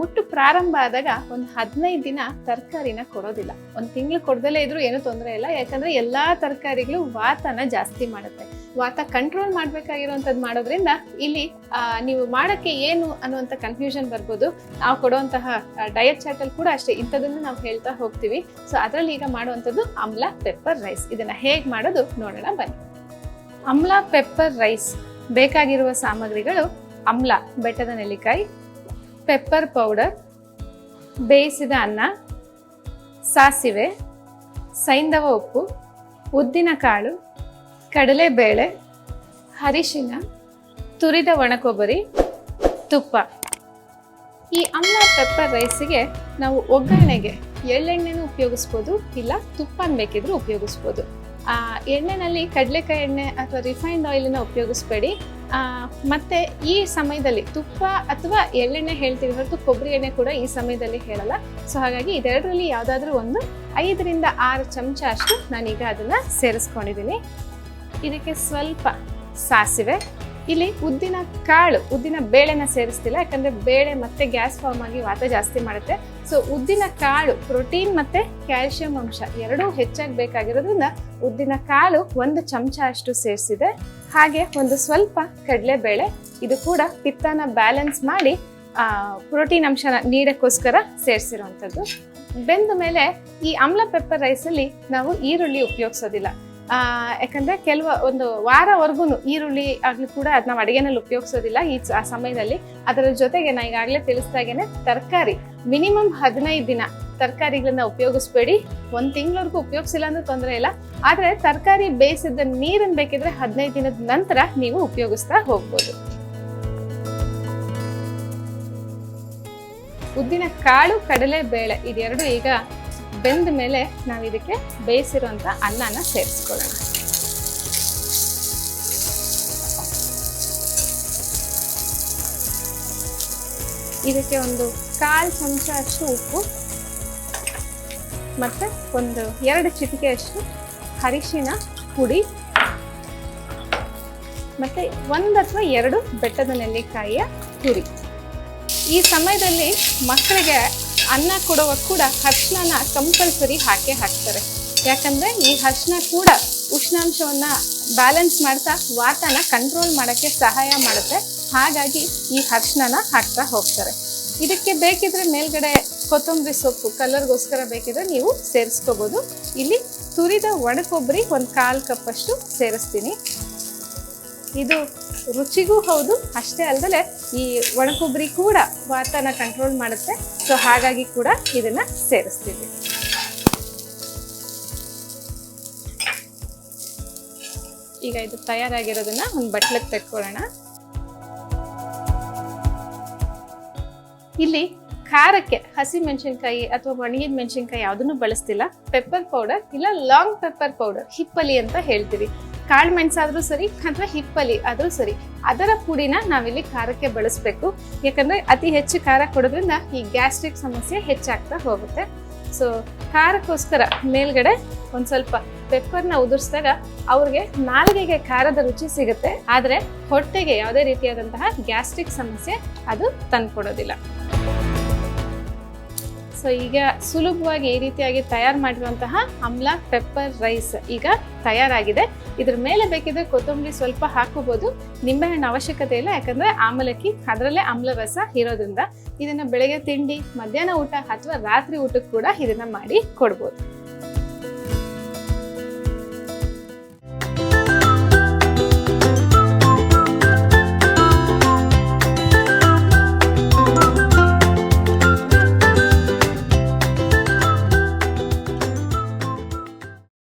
ಮುಟ್ಟು ಪ್ರಾರಂಭ ಆದಾಗ ಒಂದು ಹದಿನೈದು ದಿನ ತರಕಾರಿನ ಕೊಡೋದಿಲ್ಲ. ಒಂದು ತಿಂಗಳು ಕೊಡದಲ್ಲೇ ಇದ್ರೂ ಏನೂ ತೊಂದರೆ ಇಲ್ಲ. ಯಾಕಂದ್ರೆ ಎಲ್ಲಾ ತರಕಾರಿಗಳು ವಾತನ ಜಾಸ್ತಿ ಮಾಡುತ್ತೆ. ವಾತ ಕಂಟ್ರೋಲ್ ಮಾಡ್ಬೇಕಾಗಿರುವಂಥದ್ದು ಮಾಡೋದ್ರಿಂದ ಇಲ್ಲಿ ನೀವು ಮಾಡಕ್ಕೆ ಏನು ಅನ್ನುವಂಥ ಕನ್ಫ್ಯೂಷನ್ ಬರ್ಬೋದು. ನಾವು ಕೊಡುವಂತಹ ಡಯಟ್ ಚಾರ್ಟ್ ಅಲ್ಲಿ ಕೂಡ ಅಷ್ಟೇ ಇಂಥದನ್ನು ನಾವು ಹೇಳ್ತಾ ಹೋಗ್ತೀವಿ. ಸೊ ಅದರಲ್ಲಿ ಈಗ ಮಾಡುವಂಥದ್ದು ಅಮ್ಲ ಪೆಪ್ಪರ್ ರೈಸ್ ಇದನ್ನ ಹೇಗೆ ಮಾಡೋದು ನೋಡೋಣ ಬನ್ನಿ. ಅಮ್ಲ ಪೆಪ್ಪರ್ ರೈಸ್ ಬೇಕಾಗಿರುವ ಸಾಮಗ್ರಿಗಳು ಅಮ್ಲ, ಬೆಟ್ಟದ ನೆಲ್ಲಿಕಾಯಿ ಪೆಪ್ಪರ್ ಪೌಡರ್ ಬೇಯಿಸಿದ ಅನ್ನ ಸಾಸಿವೆ ಸೈಂಧವ ಉಪ್ಪು ಉದ್ದಿನ ಕಾಳು ಕಡಲೆಬೇಳೆ ಅರಿಶಿನ ತುರಿದ ಒಣಕೊಬ್ಬರಿ ತುಪ್ಪ. ಈ ಅನ್ನ ಪೆಪ್ಪರ್ ರೈಸಿಗೆ ನಾವು ಒಗ್ಗರಣೆಗೆ ಎಳ್ಳೆಣ್ಣೆನೂ ಉಪಯೋಗಿಸ್ಬೋದು ಇಲ್ಲ ತುಪ್ಪನ ಬೇಕಿದ್ರೂ ಉಪಯೋಗಿಸ್ಬೋದು. ಆ, ಎಣ್ಣೆನಲ್ಲಿ ಕಡಲೆಕಾಯಿ ಎಣ್ಣೆ ಅಥವಾ ರಿಫೈನ್ಡ್ ಆಯಿಲನ್ನು ಉಪಯೋಗಿಸ್ಬೇಡಿ. ಮತ್ತೆ ಈ ಸಮಯದಲ್ಲಿ ತುಪ್ಪ ಅಥವಾ ಎಳ್ಳೆಣ್ಣೆ ಹೇಳ್ತೀವಿ ಹೊರತು ಕೊಬ್ಬರಿ ಎಣ್ಣೆ ಕೂಡ ಈ ಸಮಯದಲ್ಲಿ ಹೇಳಲ್ಲ. ಸೊ ಹಾಗಾಗಿ ಇದೆರಡರಲ್ಲಿ ಯಾವುದಾದ್ರೂ ಒಂದು ಐದರಿಂದ ಆರು ಚಮಚ ಅಷ್ಟು ನಾನೀಗ ಅದನ್ನು ಸೇರಿಸ್ಕೊಂಡಿದ್ದೀನಿ. ಇದಕ್ಕೆ ಸ್ವಲ್ಪ ಸಾಸಿವೆ ಇಲ್ಲಿ ಉದ್ದಿನ ಕಾಳು, ಉದ್ದಿನ ಬೇಳೆನ ಸೇರಿಸ್ತಿಲ್ಲ, ಯಾಕಂದ್ರೆ ಬೇಳೆ ಮತ್ತೆ ಗ್ಯಾಸ್ ಫಾರ್ಮ್ ಆಗಿ ವಾತ ಜಾಸ್ತಿ ಮಾಡುತ್ತೆ. ಸೊ ಉದ್ದಿನ ಕಾಳು ಪ್ರೋಟೀನ್ ಮತ್ತೆ ಕ್ಯಾಲ್ಸಿಯಂ ಅಂಶ ಎರಡೂ ಹೆಚ್ಚಾಗಿ ಬೇಕಾಗಿರೋದ್ರಿಂದ ಉದ್ದಿನ ಕಾಳು ಒಂದು ಚಮಚ ಅಷ್ಟು ಸೇರಿಸಿದೆ. ಹಾಗೆ ಒಂದು ಸ್ವಲ್ಪ ಕಡಲೆ ಬೇಳೆ ಇದು ಕೂಡ ಪಿತ್ತನ ಬ್ಯಾಲೆನ್ಸ್ ಮಾಡಿ ಪ್ರೋಟೀನ್ ಅಂಶನ ನೀಡಕ್ಕೋಸ್ಕರ ಸೇರಿಸಿರುವಂಥದ್ದು. ಬೆಂದ ಮೇಲೆ ಈ ಆಮ್ಲ ಪೆಪ್ಪರ್ ರೈಸಲ್ಲಿ ನಾವು ಈರುಳ್ಳಿ ಉಪಯೋಗಿಸೋದಿಲ್ಲ. ಯಾಕಂದ್ರೆ ಕೆಲವು ಒಂದು ವಾರವರೆಗೂ ಈರುಳ್ಳಿ ಆಗ್ಲಿ ಕೂಡ ನಾವು ಅಡಿಗೆನಲ್ಲಿ ಉಪಯೋಗಿಸೋದಿಲ್ಲ. ಈ ಆ ಸಮಯದಲ್ಲಿ ಅದರ ಜೊತೆಗೆ ನಾ ಈಗಾಗಲೇ ತಿಳಿಸ್ದಾಗೇನೆ ತರಕಾರಿ. ಮಿನಿಮಮ್ ಹದಿನೈದು ದಿನ ತರಕಾರಿಗಳನ್ನ ಉಪಯೋಗಿಸ್ಬೇಡಿ. ಒಂದು ತಿಂಗಳವರೆಗೂ ಉಪಯೋಗಿಸಿಲ್ಲ ಅಂದ್ರೆ ತೊಂದರೆ ಇಲ್ಲ. ಆದರೆ ತರಕಾರಿ ಬೇಯಿಸಿದ ನೀರನ್ನು ಬೇಕಿದ್ರೆ ಹದಿನೈದು ದಿನದ ನಂತರ ನೀವು ಉಪಯೋಗಿಸ್ತಾ ಹೋಗ್ಬೋದು. ಉದ್ದಿನ ಕಾಳು, ಕಡಲೆ, ಬೇಳೆ ಇದೆರಡು ಈಗ ಬೆಂದ ಮೇಲೆ ನಾವು ಇದಕ್ಕೆ ಬೇಯಿಸಿರುವಂಥ ಅನ್ನನ ಸೇರಿಸ್ಕೊಳ್ಳೋಣ. ಇದಕ್ಕೆ ಒಂದು ಕಾಲು ಚಮಚ ಅಷ್ಟು ಉಪ್ಪು ಮತ್ತೆ ಒಂದು ಎರಡು ಚಿಟಿಕೆ ಅಷ್ಟು ಅರಿಶಿನ ಪುಡಿ ಮತ್ತೆ ಒಂದು ಅಥವಾ ಎರಡು ಬೆಟ್ಟದ ನೆಲ್ಲಿಕಾಯಿಯ ತುರಿ ಈ ಸಮಯದಲ್ಲಿ ಮಕ್ಕಳಿಗೆ ಅನ್ನ ಕೊಡುವಾಗ ಕೂಡ ಅರ್ಶಿನ ಕಂಪಲ್ಸರಿ ಹಾಕೇ ಹಾಕ್ತಾರೆ. ಯಾಕಂದ್ರೆ ಈ ಅರ್ಶಿನ ಕೂಡ ಉಷ್ಣಾಂಶವನ್ನ ಬ್ಯಾಲೆನ್ಸ್ ಮಾಡ್ತಾ ವಾತನ ಕಂಟ್ರೋಲ್ ಮಾಡಕ್ಕೆ ಸಹಾಯ ಮಾಡುತ್ತೆ. ಹಾಗಾಗಿ ಈ ಅರ್ಶಿನ ಹಾಕ್ತಾ ಹೋಗ್ತಾರೆ. ಇದಕ್ಕೆ ಬೇಕಿದ್ರೆ ಮೇಲ್ಗಡೆ ಕೊತ್ತಂಬರಿ ಸೊಪ್ಪು ಕಲರ್ಗೋಸ್ಕರ ಬೇಕಿದ್ರೆ ನೀವು ಸೇರಿಸ್ಕೋಬಹುದು ಇಲ್ಲಿ ತುರಿದ ಒಣ ಕೊಬ್ಬರಿ ಒಂದು ಕಾಲು ಕಪ್ ಅಷ್ಟು ಸೇರಿಸ್ತೀನಿ. ಇದು ರುಚಿಗೂ ಹೌದು, ಅಷ್ಟೇ ಅಲ್ಲದೆ ಈ ಒಣಕೊಬ್ಬರಿ ಕೂಡ ವಾತನ ಕಂಟ್ರೋಲ್ ಮಾಡುತ್ತೆ. ಸೊ ಹಾಗಾಗಿ ಕೂಡ ಇದನ್ನ ಸೇರಿಸ್ತೀವಿ. ಈಗ ಇದು ತಯಾರಾಗಿರೋದನ್ನ ಒಂದು ಬಟ್ಲಕ್ಕೆ ತೆಕ್ಕೊಳ್ಳೋಣ. ಇಲ್ಲಿ ಖಾರಕ್ಕೆ ಹಸಿ ಮೆಣಸಿನ್ಕಾಯಿ ಅಥವಾ ಒಣಗಿದ ಮೆಣಸಿನ್ಕಾಯಿ ಯಾವುದನ್ನು ಬಳಸ್ತಿಲ್ಲ. ಪೆಪ್ಪರ್ ಪೌಡರ್ ಇಲ್ಲ ಲಾಂಗ್ ಪೆಪ್ಪರ್ ಪೌಡರ್ ಹಿಪ್ಪಲಿ ಅಂತ ಹೇಳ್ತೀವಿ. ಕಾಳು ಮೆಣಸಾದ್ರೂ ಸರಿ ಅಥವಾ ಹಿಪ್ಪಲಿ ಆದರೂ ಸರಿ, ಅದರ ಪುಡಿನ ನಾವಿಲ್ಲಿ ಖಾರಕ್ಕೆ ಬಳಸಬೇಕು. ಯಾಕಂದರೆ ಅತಿ ಹೆಚ್ಚು ಖಾರ ಕೊಡೋದ್ರಿಂದ ಈ ಗ್ಯಾಸ್ಟ್ರಿಕ್ ಸಮಸ್ಯೆ ಹೆಚ್ಚಾಗ್ತಾ ಹೋಗುತ್ತೆ. ಸೊ ಖಾರಕ್ಕೋಸ್ಕರ ಮೇಲ್ಗಡೆ ಒಂದು ಸ್ವಲ್ಪ ಪೆಪ್ಪರ್ನ ಉದುರಿಸಿದಾಗ ಅವ್ರಿಗೆ ನಾಲಿಗೆಗೆ ಖಾರದ ರುಚಿ ಸಿಗುತ್ತೆ. ಆದರೆ ಹೊಟ್ಟೆಗೆ ಯಾವುದೇ ರೀತಿಯಾದಂತಹ ಗ್ಯಾಸ್ಟ್ರಿಕ್ ಸಮಸ್ಯೆ ಅದು ತಂದ್ಕೊಡೋದಿಲ್ಲ. ಸೊ ಈಗ ಸುಲಭವಾಗಿ ಈ ರೀತಿಯಾಗಿ ತಯಾರು ಮಾಡಿರುವಂತಹ ಅಮ್ಲ ಪೆಪ್ಪರ್ ರೈಸ್ ಈಗ ತಯಾರಾಗಿದೆ. ಇದ್ರ ಮೇಲೆ ಬೇಕಿದ್ರೆ ಕೊತ್ತಂಬರಿ ಸ್ವಲ್ಪ ಹಾಕೋಬಹುದು. ನಿಂಬೆಹಣ್ಣು ಅವಶ್ಯಕತೆ ಇಲ್ಲ, ಯಾಕಂದ್ರೆ ಆಮಲಕ್ಕಿ, ಅದರಲ್ಲೇ ಆಮ್ಲ ರಸ ಇರೋದ್ರಿಂದ ಇದನ್ನ ಬೆಳಗ್ಗೆ ತಿಂಡಿ, ಮಧ್ಯಾಹ್ನ ಊಟ ಅಥವಾ ರಾತ್ರಿ ಊಟಕ್ಕೆ ಕೂಡ ಇದನ್ನ ಮಾಡಿ ಕೊಡ್ಬೋದು.